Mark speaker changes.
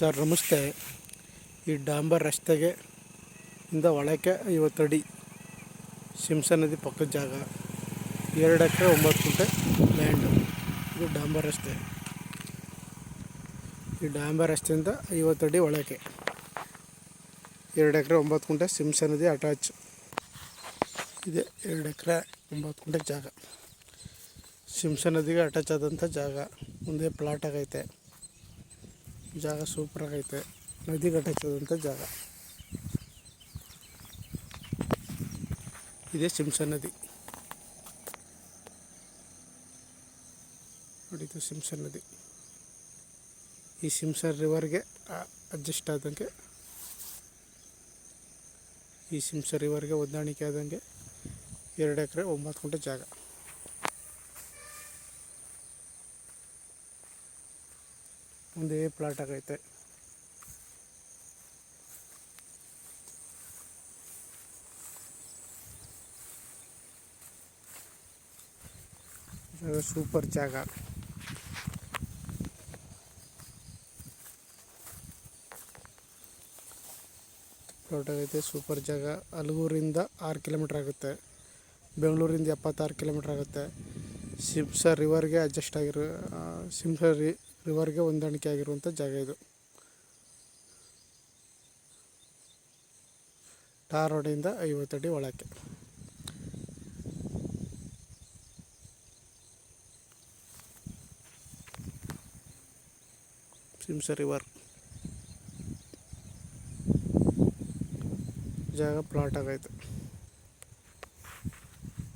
Speaker 1: Sir, ನಮಸ್ತೆ. ಈ ಡಾಂಬರ್ ರಸ್ತೆಗೆ ಇಂದ ಒಳಕ್ಕೆ ಐವತ್ತು ಅಡಿ ಸಿಂಸ ನದಿ ಪಕ್ಕದ ಜಾಗ. ಎರಡು ಎಕರೆ ಒಂಬತ್ತು ಗುಂಟೆ ಲ್ಯಾಂಡ್ ಇದು ಡಾಂಬರ್ ರಸ್ತೆ. ಈ ಡಾಂಬರ್ ರಸ್ತೆಯಿಂದ ಐವತ್ತು ಅಡಿ ಒಳಕ್ಕೆ. ಎರಡು ಎಕರೆ ಒಂಬತ್ತು ಗುಂಟೆ ಸಿಂಸ ನದಿ ಅಟ್ಯಾಚ್ ಇದೆ ಎರಡು ಎಕರೆ ಒಂಬತ್ತು ಗುಂಟೆ ಜಾಗ. ಸಿಂಸ ನದಿಗೆ ಅಟ್ಯಾಚ್ ಆದಂಥ ಜಾಗ. ಮುಂದೆ ಪ್ಲಾಟ್ ಆಗೈತೆ. ಜಾಗ ಸೂಪರ್ ಆಗೈತೆ. ನದಿ ಆದಂಥ ಜಾಗ. ಇದೇ ಶಿಂಸ ನದಿ. ನೋಡಿ, ಇದು ಶಿಂಸ ನದಿ. ಈ ಶಿಂಸ ರಿವರ್ಗೆ ಅಡ್ಜಸ್ಟ್ ಆದಂಗೆ, ಈ ಶಿಂಸ ರಿವರ್ಗೆ ಹೊಂದಾಣಿಕೆ ಆದಂಗೆ ಎರಡು ಎಕರೆ ಒಂಬತ್ತು ಗುಂಟೆ ಜಾಗ. ಒಂದೇ ಪ್ಲಾಟ್ ಆಗೈತೆ ಜಾಗ ಸೂಪರ್ ಜಾಗ. ಪ್ಲಾಟ್ ಆಗೈತೆ ಸೂಪರ್ ಜಾಗ. ಅಲಗೂರಿಂದ ಆರು ಕಿಲೋಮೀಟ್ರ್ ಆಗುತ್ತೆ. ಬೆಂಗಳೂರಿಂದ ಎಪ್ಪತ್ತಾರು ಕಿಲೋಮೀಟ್ರ್ ಆಗುತ್ತೆ. ಶಿಂಸ ರಿವರ್ಗೆ ಅಡ್ಜಸ್ಟ್ ಆಗಿರೋ ಶಿಂಸ ರಿ ರಿವರ್ಗೆ ಹೊಂದಾಣಿಕೆ ಆಗಿರುವಂಥ ಜಾಗ ಇದು. ಟಾರ್ ರೋಡಿಂದ ಐವತ್ತಡಿ ಒಳಕ್ಕೆ. ಸಿಂಸ ರಿವರ್. ಜಾಗ ಪ್ಲಾಟ್ ಆಗೈತೆ.